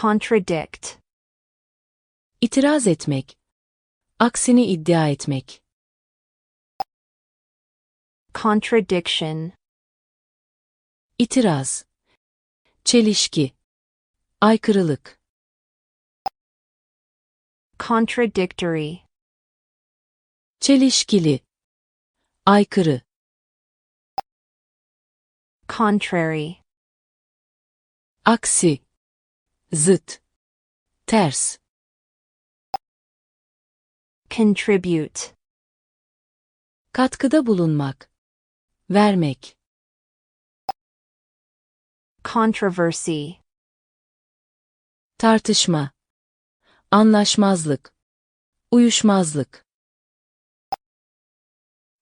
contradict, İtiraz etmek. Aksini iddia etmek. contradiction, İtiraz. Çelişki. Aykırılık. contradictory, Çelişkili. Aykırı. contrary, Aksi. Zıt. Ters. contribute, Katkıda bulunmak. Vermek. controversy, Tartışma. Anlaşmazlık. Uyuşmazlık.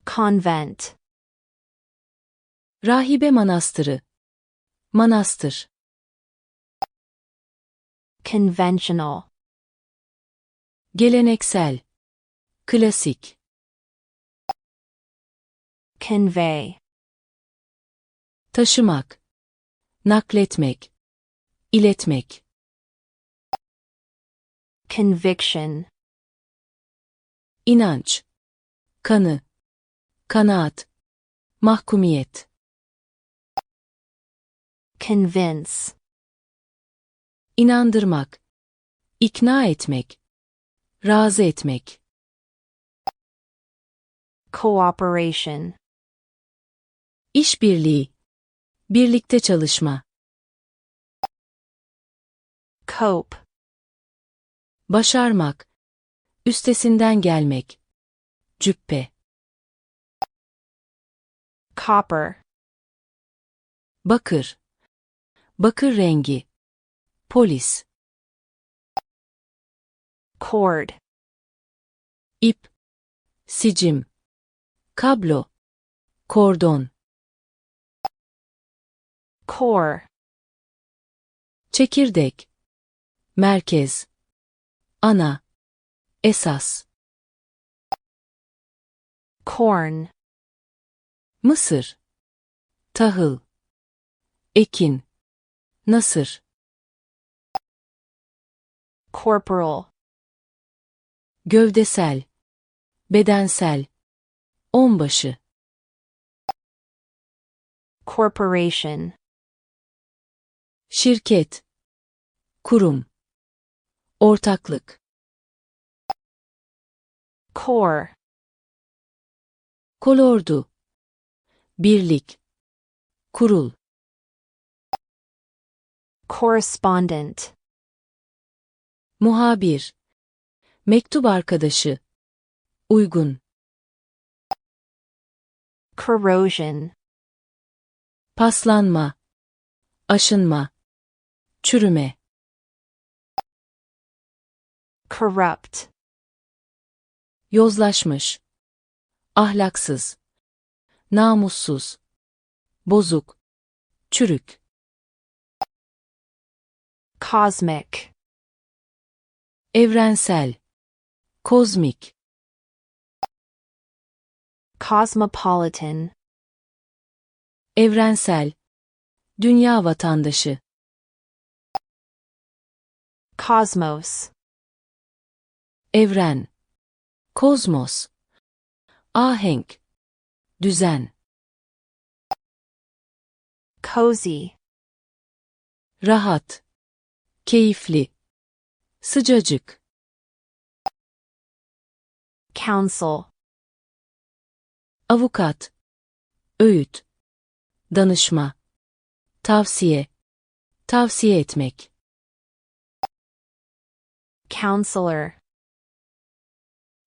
convent, Rahibe manastırı. Manastır. Conventional, Geleneksel. Klasik. convey, Taşımak. Nakletmek. iletmek. conviction, İnanç. Kanı. Kanaat. Mahkumiyet. convince, İnandırmak. ikna etmek. Razı etmek. cooperation, İşbirliği. Birlikte çalışma. cope, Başarmak. Üstesinden gelmek. Cübbe. copper, Bakır. Bakır rengi. Polis. cord, ip, sicim, kablo, kordon, core, çekirdek, merkez, ana, esas, corn, mısır, tahıl, ekin, nasır, corporal, gövdesel, bedensel, onbaşı, corporation, şirket, kurum, ortaklık, core, kolordu, birlik, kurul, correspondent, muhabir, mektup arkadaşı, uygun, corrosion, paslanma, aşınma, çürüme, corrupt, yozlaşmış, ahlaksız, namussuz, bozuk, çürük, cosmic, evrensel, kozmik, cosmopolitan, evrensel, dünya vatandaşı, cosmos, evren, kozmos, ahenk, düzen, cozy, rahat, keyifli, sıcacık, counsel, avukat, öğüt, danışma, tavsiye, tavsiye etmek, counselor,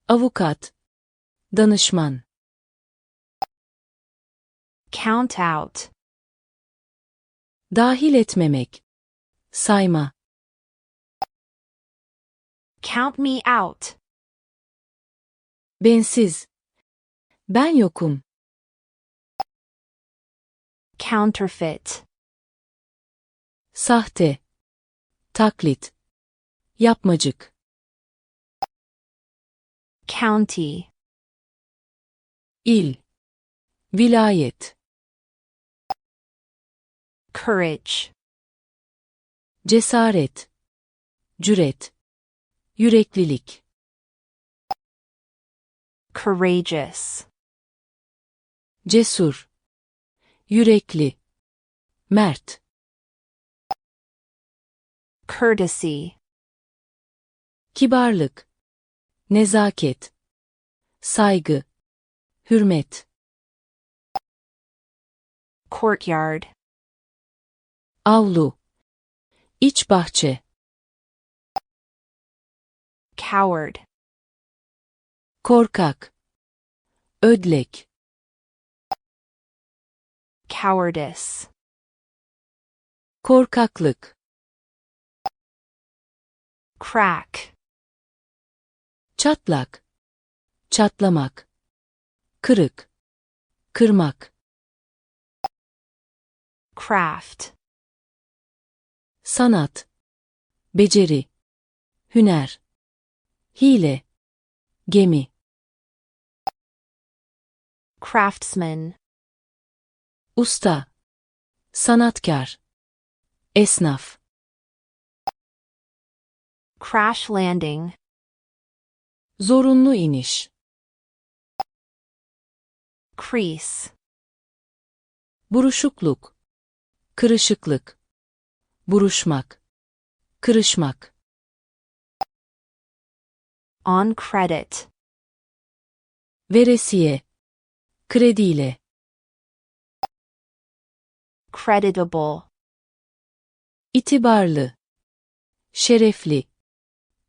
avukat, danışman, count out, dahil etmemek, sayma, count me out, bensiz, ben yokum, counterfeit, sahte, taklit, yapmacık, county, il, vilayet, courage, cesaret, cüret, yüreklilik, courageous, cesur, yürekli, mert, courtesy, kibarlık, nezaket, saygı, hürmet, courtyard, avlu, iç bahçe, coward, korkak, ödlek, cowardice, korkaklık, crack, çatlak, çatlamak, kırık, kırmak, craft, sanat, beceri, hüner, hile, gemi, craftsman, usta, sanatkar, esnaf, crash landing, zorunlu iniş, crease, buruşukluk, kırışıklık, buruşmak, kırışmak, on credit, veresiye, krediyle, creditable, itibarlı, şerefli,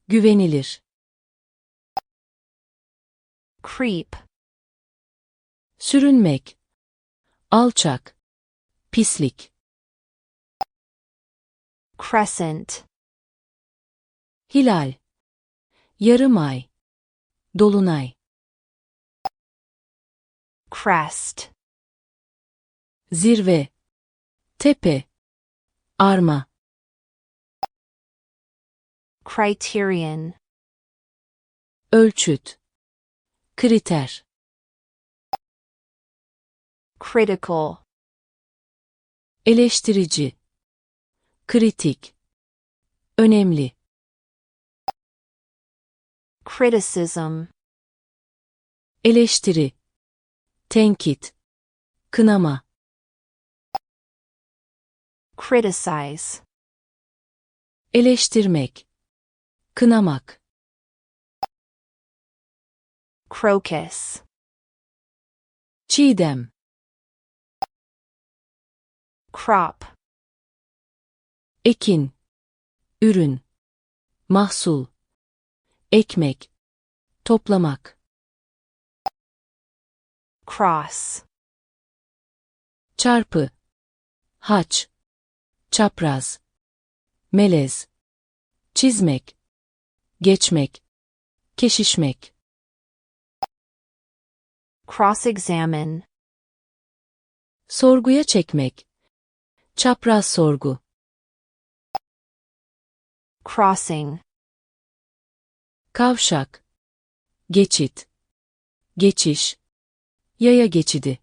güvenilir, creep, sürünmek, alçak, pislik, crescent, hilal, yarım ay, dolunay, crest, zirve, tepe, arma, criterion, ölçüt, kriter, critical, eleştirici, kritik, önemli, criticism, eleştiri, tenkit, kınama, criticize, eleştirmek, kınamak, crocus, çiğdem, crop, ekin, ürün, mahsul, ekmek, toplamak, cross, çarpı, haç, çapraz, melez, çizmek, geçmek, keşişmek, cross-examine, sorguya çekmek, çapraz sorgu, crossing, kavşak, geçit, geçiş, yaya geçidi,